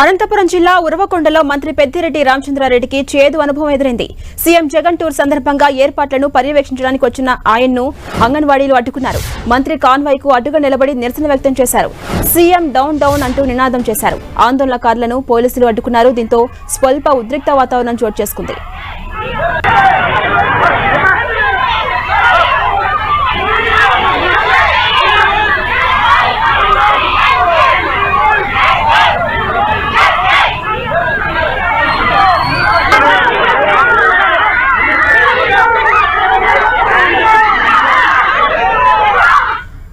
అనంతపురం జిల్లా ఉరవకొండలో మంత్రి పెద్దిరెడ్డి రామచంద్రారెడ్డికి చేదు అనుభవం ఎదురైంది. సీఎం జగన్ టూర్ సందర్భంగా ఏర్పాట్లను పర్యవేక్షించడానికి వచ్చిన ఆయన్ను అంగన్వాడీలు అడ్డుకున్నారు. మంత్రి కాన్వాయ్కు అడ్డుగా నిలబడి నిరసన వ్యక్తం చేశారు. సీఎం డౌన్ డౌన్ అంటూ నినాదం చేశారు. ఆందోళనకారులను పోలీసులు అడ్డుకున్నారు. దీంతో స్వల్ప ఉద్రిక్త వాతావరణం చోటు చేసుకుంది.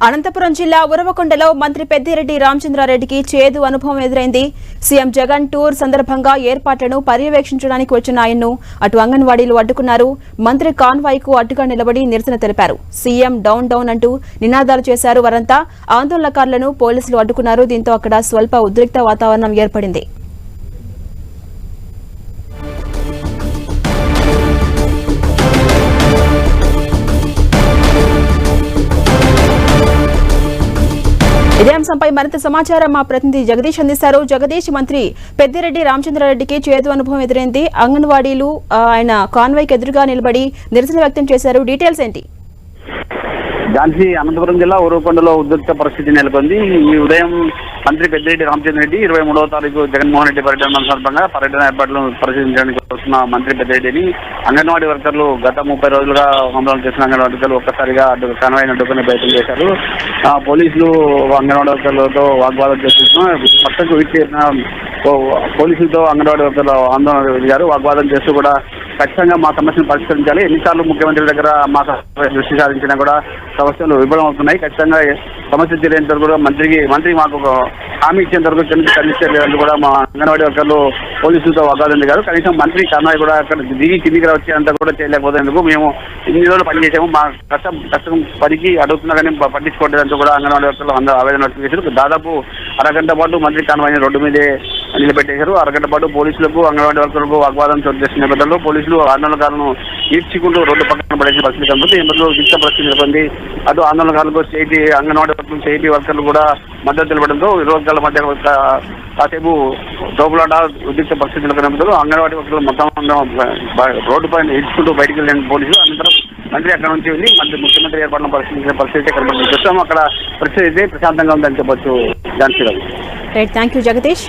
అనంతపురం జిల్లా ఉరవకొండలో మంత్రి పెద్దిరెడ్డి రామచంద్రారెడ్డికి చేదు అనుభవం ఎదురైంది. సీఎం జగన్ టూర్ సందర్భంగా ఏర్పాట్లను పర్యవేక్షించడానికి వచ్చిన ఆయన్ను అటు అంగన్వాడీలు అడ్డుకున్నారు. మంత్రి కాన్వాయ్కు అడ్డుగా నిలబడి నిరసన తెలిపారు. సీఎం డౌన్ డౌన్ అంటూ నినాదాలు చేశారు. వారంతా ఆందోళనకారులను పోలీసులు అడ్డుకున్నారు. దీంతో అక్కడ స్వల్ప ఉద్రిక్త వాతావరణం ఏర్పడింది. ఇదే అంశంపై మరింత సమాచారం మా ప్రతినిధి జగదీష్ అందిస్తారు. జగదీష్ మంత్రి పెద్దిరెడ్డి రామచంద్రారెడ్డికి చేదు అనుభవం ఎదురైంది. అంగన్వాడీలు ఆయన కాన్వాయ్కి ఎదురుగా నిలబడి నిరసన వ్యక్తం చేశారు. డీటెయిల్స్ ఏంటి? ఝాన్సీ అనంతపురం జిల్లా ఉరవకొండలో ఉద్రిక్త పరిస్థితి నెలకొంది. ఈ ఉదయం మంత్రి పెద్దిరెడ్డి రామచంద్ర రెడ్డి ఇరవై మూడవ తారీఖు జగన్మోహన్ రెడ్డి పర్యటన సందర్భంగా పర్యటన ఏర్పాట్లను పరిశీలించడానికి వస్తున్న మంత్రి పెద్దిరెడ్డిని అంగన్వాడీ వర్కర్లు గత ముప్పై రోజులుగా ఆందోళన చేసిన అంగన్వాడీ వర్కర్లు ఒక్కసారిగా అడ్డు కనవాయిని అడ్డుకునే ప్రయత్నం చేశారు. ఆ, పోలీసులు అంగన్వాడీ వర్కర్లతో వాగ్వాదం చేస్తున్న పక్కకు ఇచ్చేసిన పోలీసులతో అంగన్వాడీ వర్కర్లు ఆందోళన దిగారు వాగ్వాదం చేస్తూ కూడా ఖచ్చితంగా మా సమస్యను పరిష్కరించాలి. ఎన్నిసార్లు ముఖ్యమంత్రి దగ్గర మా దృష్టి సారించినా కూడా సమస్యలు విఫలం అవుతున్నాయి ఖచ్చితంగా సమస్య తీరేంత కూడా మంత్రికి మంత్రి మాకు ఒక హామీ ఇచ్చేంత వరకు కింద కూడా మా అంగన్వాడీ వర్కర్లు పోలీసులతో వాగాదండి కాదు కనీసం మంత్రి కన్నాయ్ కూడా అక్కడ దిగి కిందికి వచ్చేంత కూడా చేయలేకపోతేందుకు మేము ఇన్ని రోజులు పనిచేసాము మా కష్టం కష్టం పనికి అడుగుతున్నా కానీ పట్టించుకోవడంతో కూడా అంగన్వాడీ వర్కర్లు అందరూ ఆవేదన వ్యక్తం చేశారు. దాదాపు అరగంట పాటు మంత్రి కాన్వాయ్ని రోడ్డు మీదే నిలబెట్టేశారు. అరగంట పాటు పోలీసులకు అంగన్వాడీ వర్కర్లకు వాగ్వాదం చోటు చేసిన నేపథ్యంలో పోలీసులు ఆందోళనకారులను ఈడ్చుకుంటూ రోడ్డు పక్కన పడేసిన పరిస్థితి కనబడుతుంది. ఈ మధ్యలో పరిస్థితి నెలకొంది. అటు ఆందోళనకారులకు స్టేటీ అంగన్వాడీ వర్కర్లు స్టేటీ వర్కర్లు కూడా మద్దతు తెలపడంతో విరోధాల మధ్య కాసేపు దోపులాట ఉద్రిక్త పరిస్థితి నెలకొన్నప్పుడు అంగన్వాడీ వర్కర్లు మొత్తం రోడ్డు పైన ఈడ్చుకుంటూ బయటికి వెళ్ళిన పోలీసులు అనంతరం మంత్రి అక్కడ నుంచి వెళ్ళి మంత్రి ముఖ్యమంత్రి ఏర్పాటు పరిశీలించిన పరిస్థితి అయితే కనబడుతుంది. ప్రస్తుతం అక్కడ పరిస్థితి అయితే ప్రశాంతంగా ఉందని చెప్పొచ్చు. ఝాన్సీ గారు రైట్ థ్యాంక్ యూ జగదీష్